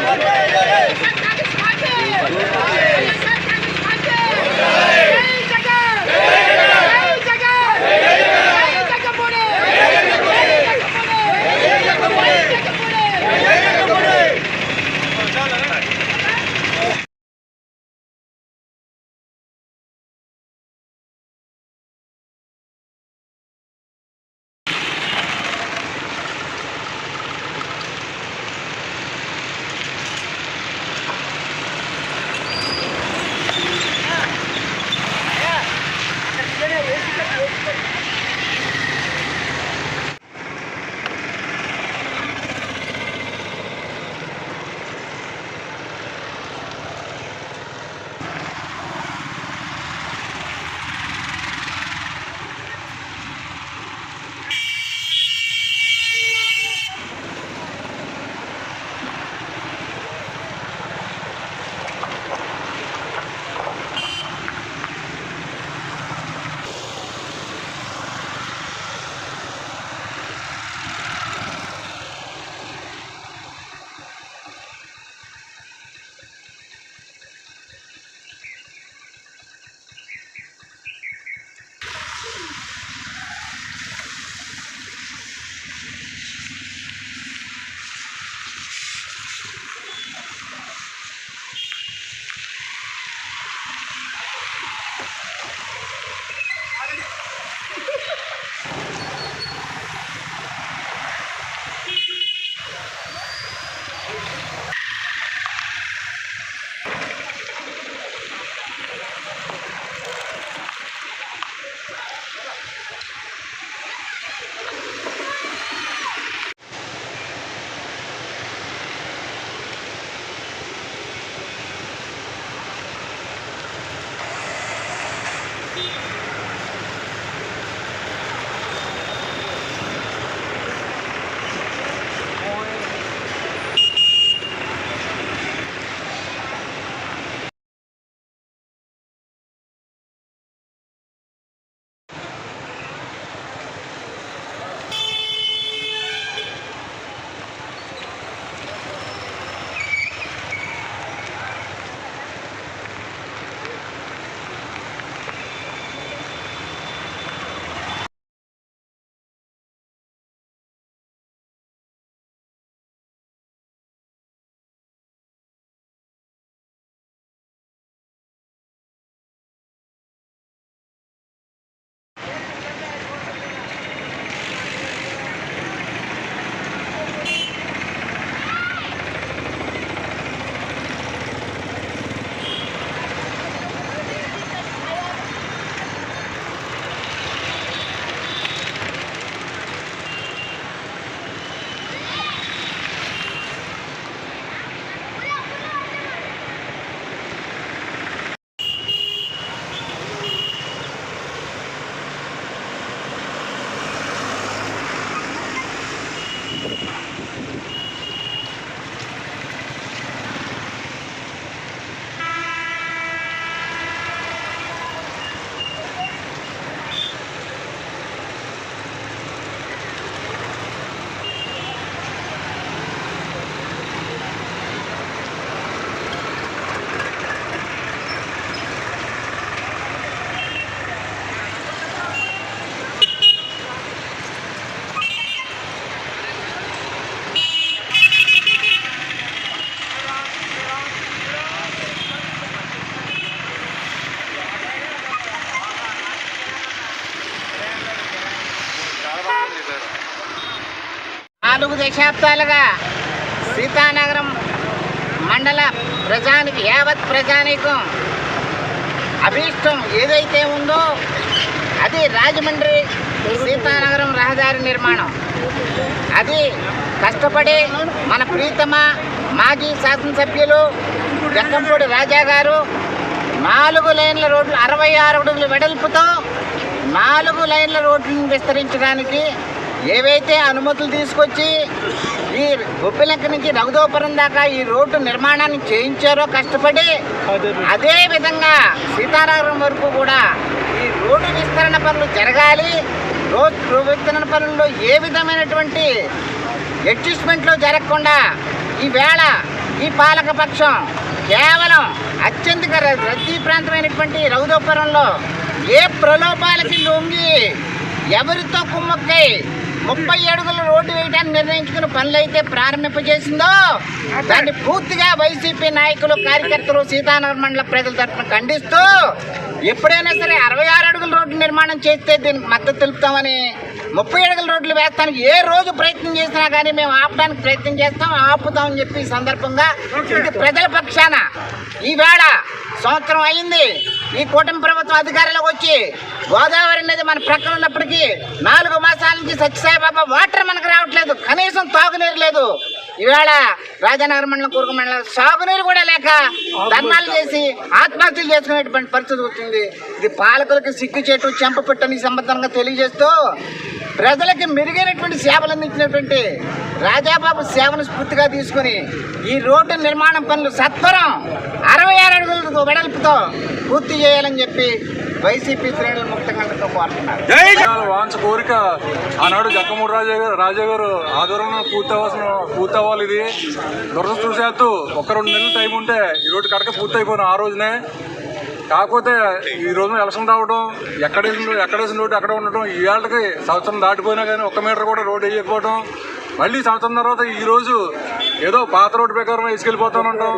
Thank you. దశాబ్దాలుగా సీతానగరం మండల ప్రజానికి యావత్ ప్రజానీకం అభీష్టం ఏదైతే ఉందో అది రాజమండ్రి సీతానగరం రహదారి నిర్మాణం. అది కష్టపడి మన ప్రీతమ మాజీ శాసనసభ్యులు జక్కంపూడి రాజా గారు నాలుగు లైన్ల రోడ్లు అరవై ఆరు అడుగుల వెడల్పుతో నాలుగు లైన్ల రోడ్లను విస్తరించడానికి ఏవైతే అనుమతులు తీసుకొచ్చి ఈ గొప్పిలంక నుంచి రఘుదోపురం దాకా ఈ రోడ్డు నిర్మాణాన్ని చేయించారో కష్టపడి అదే విధంగా సీతారామం వరకు కూడా ఈ రోడ్డు విస్తరణ పనులు జరగాలి రోడ్డు విస్తరణ పనుల్లో ఏ విధమైనటువంటి అడ్జస్ట్మెంట్లో జరగకుండా ఈవేళ ఈ పాలక పక్షం కేవలం అత్యంత రద్దీ ప్రాంతమైనటువంటి రౌదోపురంలో ఏ ప్రలోభాలకి లొంగి ఎవరితో కుమ్మక్కై ముప్పై అడుగుల రోడ్డు వేయడానికి నిర్ణయించుకున్న పనులైతే ప్రారంభింపజేసిందో దాన్ని పూర్తిగా వైసీపీ నాయకులు కార్యకర్తలు సీతానగర్ మండల ప్రజల తరఫున ఖండిస్తూ ఎప్పుడైనా సరే అరవై ఆరు అడుగుల రోడ్డు నిర్మాణం చేస్తే దీనికి మద్దతు తెలుపుతామని ముప్పై అడుగుల రోడ్లు వేస్తానికి ఏ రోజు ప్రయత్నం చేసినా కానీ మేము ఆపడానికి ప్రయత్నం చేస్తాం ఆపుతామని చెప్పి సందర్భంగా ఇది ప్రజల పక్షాన ఈవేళ సంవత్సరం అయింది. ఈ కూటమి ప్రభుత్వం అధికారంలోకి వచ్చి గోదావరి నది మన ప్రక్కన ఉన్నప్పటికీ నాలుగు మాసాల నుంచి సత్యసాయిబాబా వాటర్ మనకు రావట్లేదు. కనీసం తాగునీరు లేదు. ఈవేళ రాజానగర్ మండలం కూరుకు మండలం సాగునీరు కూడా లేక ధర్నాలు చేసి ఆత్మహత్యలు చేసుకునేటువంటి పరిస్థితి వచ్చింది. ఇది పాలకులకు సిగ్గు చెట్టు చెంప పెట్టని సంబంధంగా తెలియజేస్తూ ప్రజలకి మెరుగైనటువంటి సేవలు అందించినటువంటి రాజాబాబు సేవను స్ఫూర్తిగా తీసుకుని ఈ రోడ్డు నిర్మాణం పనులు సత్వరం అరవై ఆరు అడుగుల వెడల్పుతో పూర్తి చేయాలని చెప్పి వైసీపీ శ్రేణులు ముక్తంగా కోరుతున్నారు వాంచ కోరిక ఆనాడు జక్కమూడి రాజా గారు రాజా గారు ఆధ్వర్యంలో పూర్తి అవ్వాల్సిన పూర్తి అవ్వాలి ఇది. దురదృష్టవశాత్తు ఒక రెండు నెలలు టైం ఉంటే ఈ రోడ్డు కడక పూర్తి అయిపోయిన ఆ రోజునే. కాకపోతే ఈ రోజున ఎలక్షన్ రావడం ఎక్కడ వేసిన ఎక్కడ వేసిన రోడ్డు అక్కడ ఉండటం ఈ వేళకి సంవత్సరం దాటిపోయినా కానీ ఒక్క మీటర్ కూడా రోడ్డు వేయకపోవడం మళ్ళీ సంవత్సరం తర్వాత ఈ రోజు ఏదో పాత రోడ్డు ప్రకారం వేసుకెళ్ళిపోతాను ఉంటాం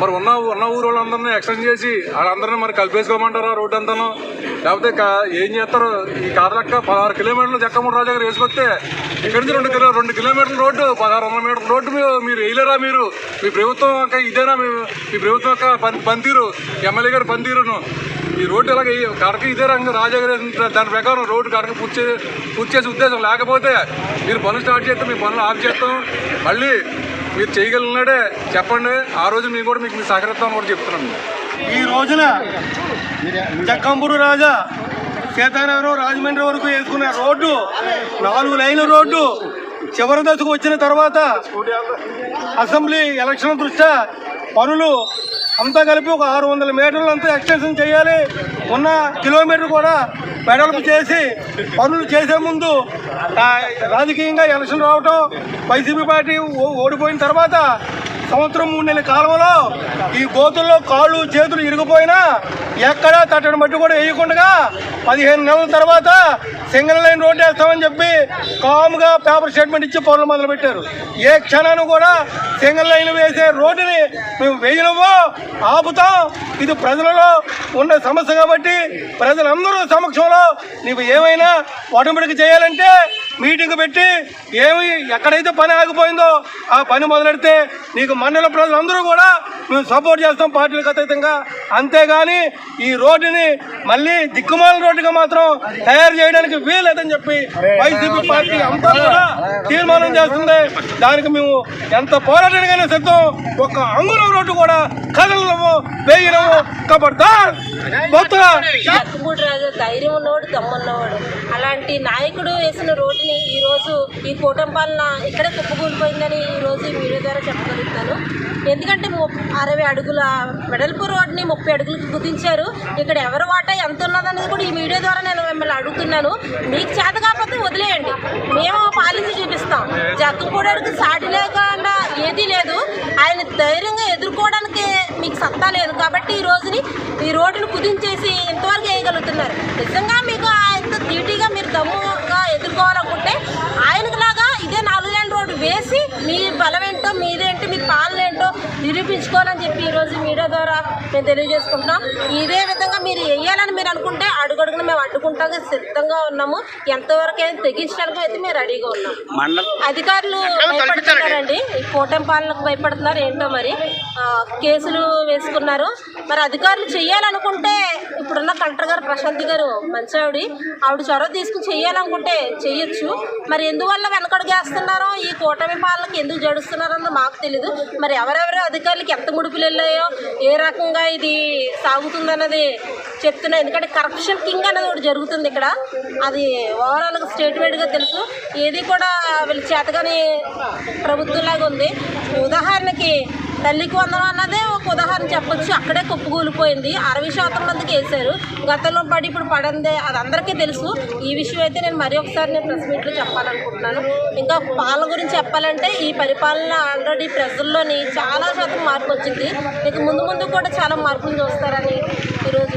మరి ఉన్న ఉన్న ఊరు వాళ్ళందరినీ ఎక్స్టెండ్ చేసి వాళ్ళందరినీ మరి కలిపేసుకోమంటారా రోడ్డు అంతాను లేకపోతే కా- ఏం చేస్తారు? ఈ కాదలక్క పదహారు కిలోమీటర్లు జక్కమూడి రాజు దగ్గర వేసుకొస్తే ఇక్కడి నుంచి రెండు కిలో రెండు కిలోమీటర్ల రోడ్డు పదహారు వందల మీటర్ల రోడ్డు మీరు- వేయలేరా మీరు? మీ ప్రభుత్వం యొక్క ఇదేనా మీ ప్రభుత్వం యొక్క పనితీరు ఎమ్మెల్యే గారి పనితీరును? ఈ రోడ్డు ఇలాగ కడక ఇదే రంగు రాజాగారి దాని ప్రకారం రోడ్డు కడక పూర్తి పూర్తి చేసే ఉద్దేశం లేకపోతే మీరు పనులు స్టార్ట్ చేస్తే మీ పనులు ఆఫ్ చేస్తాం. మళ్ళీ మీరు చేయగలిగినాడే చెప్పండి. ఆ రోజు మేము కూడా మీకు మీ సహకరిస్తామని కూడా చెప్తున్నాం. ఈ రోజున జక్కంబూరు రాజా సీతారామరావు రాజమండ్రి వరకు వేసుకున్న రోడ్డు నాలుగు లైన్ల రోడ్డు చివరి దశకు వచ్చిన తర్వాత అసెంబ్లీ ఎలక్షన్ దృష్ట్యా పనులు అంతా కలిపి ఒక ఆరు వందల మీటర్లు అంతా ఎక్స్టెన్షన్ చేయాలి. ఉన్న కిలోమీటర్ కూడా వెడల్పు చేసి పనులు చేసే ముందు రాజకీయంగా ఎలక్షన్ రావటం వైసీపీ పార్టీ ఓడిపోయిన తర్వాత సంవత్సరం మూడు నెలల కాలంలో ఈ గోతుల్లో కాళ్ళు చేతులు ఇరిగిపోయినా ఎక్కడా తట్టడం బట్టి కూడా వేయకుండా పదిహేను నెలల తర్వాత సింగిల్ లైన్ రోడ్డు వేస్తామని చెప్పి కామ్గా పేపర్ స్టేట్మెంట్ ఇచ్చి పనులు మొదలుపెట్టారు. ఏ క్షణాన్ని కూడా సింగిల్ లైన్ వేసే రోడ్డుని మేము వేయలేమో ఆపుతాం. ఇది ప్రజలలో ఉన్న సమస్య కాబట్టి ప్రజలందరూ సమక్షంలో నీవు ఏమైనా ఒటంబడికి చేయాలంటే మీటింగ్ పెట్టి ఏమి ఎక్కడైతే పని ఆగిపోయిందో ఆ పని మొదలెడితే నీకు మండల ప్రజలందరూ కూడా మేము సపోర్ట్ చేస్తాం పార్టీలకు అతీతంగా. అంతేగాని ఈ రోడ్డుని మళ్ళీ దిక్కుమాల రోడ్డుగా మాత్రం తయారు చేయడానికి వీలేదని చెప్పి వైసీపీ పార్టీ అంతా కూడా తీర్మానం చేస్తుంది. దానికి మేము ఎంత పోరాటానికైనా సిద్ధం. ఒక్క అంగుళం రోడ్డు కూడా కదలము వేయడము రాజు ధైర్యం ఉన్నవాడు దమ్మున్నవాడు. అలాంటి నాయకుడు వేసిన రోడ్డుని ఈ రోజు ఈ కూటమి పాలన ఇక్కడే కుప్పకూలిపోయిందని ఈ రోజు ఈ మీడియా ద్వారా చెప్పగలుగుతాను ఎందుకంటే అరవై అడుగుల వెడల్పు రోడ్ని ముప్పై అడుగులకు కుదించారు. ఇక్కడ ఎవరి వాటా ఎంత ఉన్నదనేది కూడా ఈ మీడియా ద్వారా నేను మిమ్మల్ని అడుగుతున్నాను. మీకు చేత కాకపోతే వదిలేయండి. మేము పాలించి చూపిస్తాం. జక్కుపూడడికి సాటి లేకుండా ఏదీ లేదు. ఆయన ధైర్యంగా ఎదుర్కోవడానికి మీకు సత్తా లేదు కాబట్టి ఈ రోజుని ఈ రోడ్డును కుదించేసి ఇంతవరకు వేయగలుగుతున్నారు. నిజంగా మీకు ఆయనతో ధీటీగా మీరు దమ్ముగా ఎదుర్కోవాలనుకుంటే ఆయనకులాగా ఇదే నాలుగు లేని రోడ్డు వేసి మీ బలమేంటో మీదేంటి మీదేంటో మీ పాలన నిరూపించుకోవాలని చెప్పి ఈరోజు మీడియా ద్వారా మేము తెలియజేసుకుంటున్నాం. ఇదే విధంగా మీరు వేయాలని మీరు అనుకుంటే అడుగడుగున మేము అడ్డుకుంటాం సిద్ధంగా ఉన్నాము. ఎంతవరకు అయితే తెగించడానికి అయితే మేము రెడీగా ఉన్నాం. అధికారులు భయపడుతున్నారండి. ఈ కూటమి పాలనకు భయపడుతున్నారు ఏంటో మరి. కేసులు వేసుకున్నారు. మరి అధికారులు చేయాలనుకుంటే ఇప్పుడున్న కలెక్టర్ గారు ప్రశాంతి గారు మంచి ఆవిడ ఆవిడ చొరవ తీసుకుని చేయాలనుకుంటే చేయొచ్చు మరి ఎందువల్ల వెనకడుగేస్తున్నారో ఈ కూటమి పాలనకి ఎందుకు జడుస్తున్నారో మాకు తెలీదు. మరి ఎవరెవరు అధికారులకి ఎంత ముడుపులు వెళ్ళాయో ఏ రకంగా ఇది సాగుతుందన్నది చెప్తున్నాయి ఎందుకంటే కరప్షన్ కింగ్ అనేది ఒకటి జరుగుతుంది ఇక్కడ. అది ఓవరాల్గా స్టేట్మెంట్గా తెలుసు. ఏది కూడా వీళ్ళ చేతగానే ప్రభుత్వంలాగా ఉంది. ఉదాహరణకి తల్లికి వందనం అన్నదే ఒక ఉదాహరణ చెప్పొచ్చు. అక్కడే కుప్పకూలిపోయింది అరవై శాతం మందికి వేశారు. గతంలో పడి ఇప్పుడు పడిందే అది అందరికీ తెలుసు. ఈ విషయం అయితే నేను మరి ఒకసారి నేను ప్రెస్ మీట్లో చెప్పాలనుకుంటున్నాను. ఇంకా పాలన గురించి చెప్పాలంటే ఈ పరిపాలన ఆల్రెడీ ప్రజల్లోని చాలా శాతం మార్పు వచ్చింది. ఇక ముందు ముందు కూడా చాలా మార్పులు చూస్తారని ఈరోజు